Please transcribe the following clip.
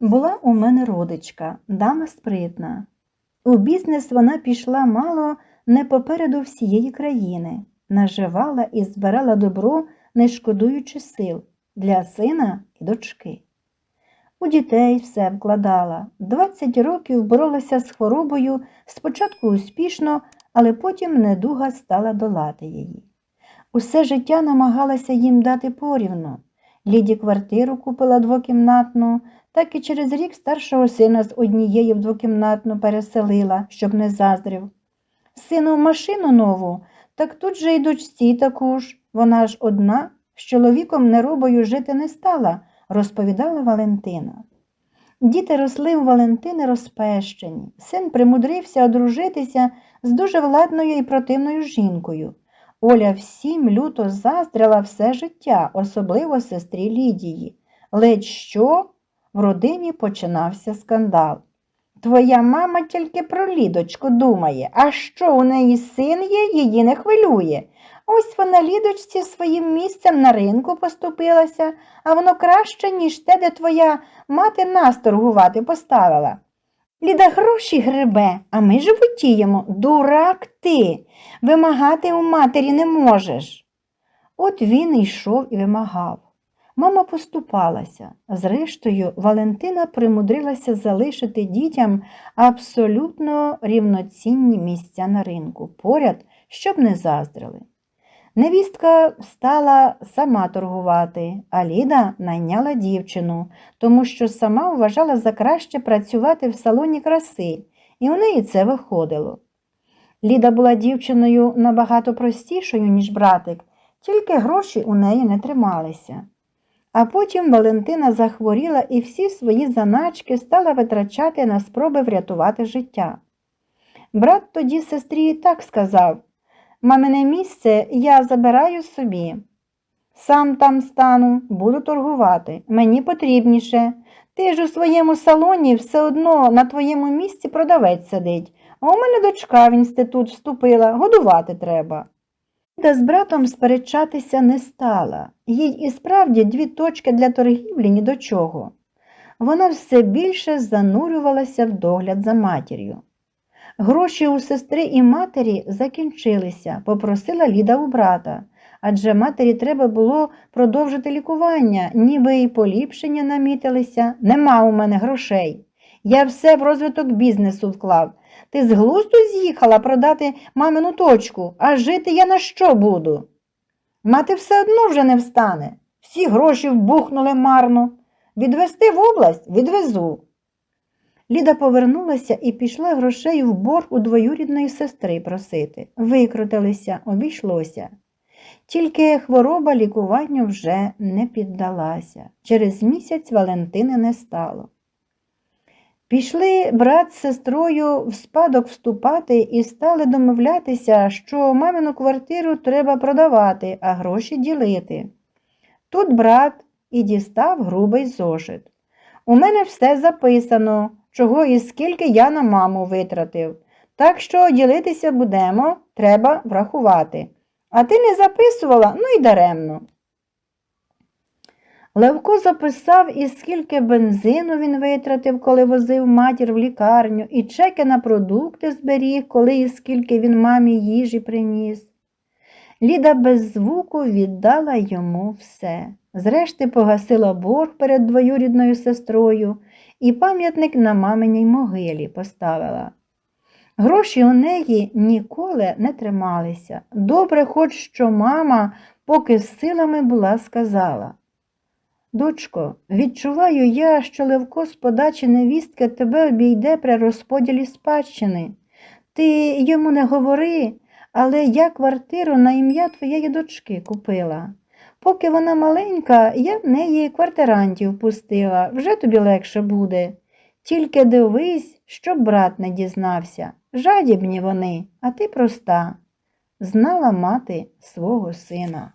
Була у мене родичка, дама спритна. У бізнес вона пішла мало не попереду всієї країни, наживала і збирала добро, не шкодуючи сил для сина і дочки. У дітей все вкладала. 20 років боролася з хворобою, спочатку успішно, але потім недуга стала долати її. Усе життя намагалася їм дати порівну. Ліді квартиру купила двокімнатну, так і через рік старшого сина з однієї в двокімнатну переселила, щоб не заздрив. Сину машину нову, так тут же й дочці таку ж. Вона ж одна, з чоловіком неробою жити не стала, розповідала Валентина. Діти росли у Валентини розпещені. Син примудрився одружитися з дуже владною і противною жінкою. Оля всім люто заздрила все життя, особливо сестрі Лідії. Ледь що в родині починався скандал. Твоя мама тільки про лідочку думає, а що у неї син є, її не хвилює. Ось вона лідочці своїм місцем на ринку поступилася, а воно краще, ніж те, де твоя мати нас торгувати поставила. Ліда гроші грибе, а ми животіємо. Дурак ти. Вимагати у матері не можеш. От він йшов і вимагав. Мама поступалася. Зрештою, Валентина примудрилася залишити дітям абсолютно рівноцінні місця на ринку, поряд, щоб не заздрили. Невістка стала сама торгувати, а Ліда найняла дівчину, тому що сама вважала за краще працювати в салоні краси, і у неї це виходило. Ліда була дівчиною набагато простішою, ніж братик, тільки гроші у неї не трималися. А потім Валентина захворіла і всі свої заначки стала витрачати на спроби врятувати життя. Брат тоді сестрі і так сказав Мамине місце я забираю собі. Сам там стану, буду торгувати. Мені потрібніше. Ти ж у своєму салоні все одно на твоєму місці продавець сидить, а у мене дочка в інститут вступила, годувати треба. Та з братом сперечатися не стала, їй і справді дві точки для торгівлі ні до чого. Вона все більше занурювалася в догляд за матір'ю. Гроші у сестри і матері закінчилися, попросила Ліда у брата, адже матері треба було продовжити лікування, ніби й поліпшення намітилися. Нема у мене грошей. Я все в розвиток бізнесу вклав. Ти з глузду з'їхала продати мамину точку, а жити я на що буду? Мати все одно вже не встане. Всі гроші вбухнули марно. Відвести в область відвезу. Ліда повернулася і пішла грошей в борг у двоюрідної сестри просити. Викрутилися, обійшлося. Тільки хвороба лікуванню вже не піддалася. Через місяць Валентини не стало. Пішли брат з сестрою в спадок вступати і стали домовлятися, що мамину квартиру треба продавати, а гроші ділити. Тут брат і дістав грубий зошит. У мене все записано, чого і скільки я на маму витратив. Так що ділитися будемо, треба врахувати. А ти не записувала, ну й даремно. Левко записав, і скільки бензину він витратив, коли возив матір в лікарню, і чеки на продукти зберіг, коли і скільки він мамі їжі приніс. Ліда без звуку віддала йому все. Зрешти погасила борг перед двоюрідною сестрою і пам'ятник на маминій могилі поставила. Гроші у неї ніколи не трималися. Добре, хоч що мама, поки з силами була, сказала. Дочко, відчуваю я, що Левко з подачі невістки тебе обійде при розподілі спадщини. Ти йому не говори, але я квартиру на ім'я твоєї дочки купила. Поки вона маленька, я в неї квартирантів пустила, вже тобі легше буде. Тільки дивись, щоб брат не дізнався. Жадібні вони, а ти проста. Знала мати свого сина.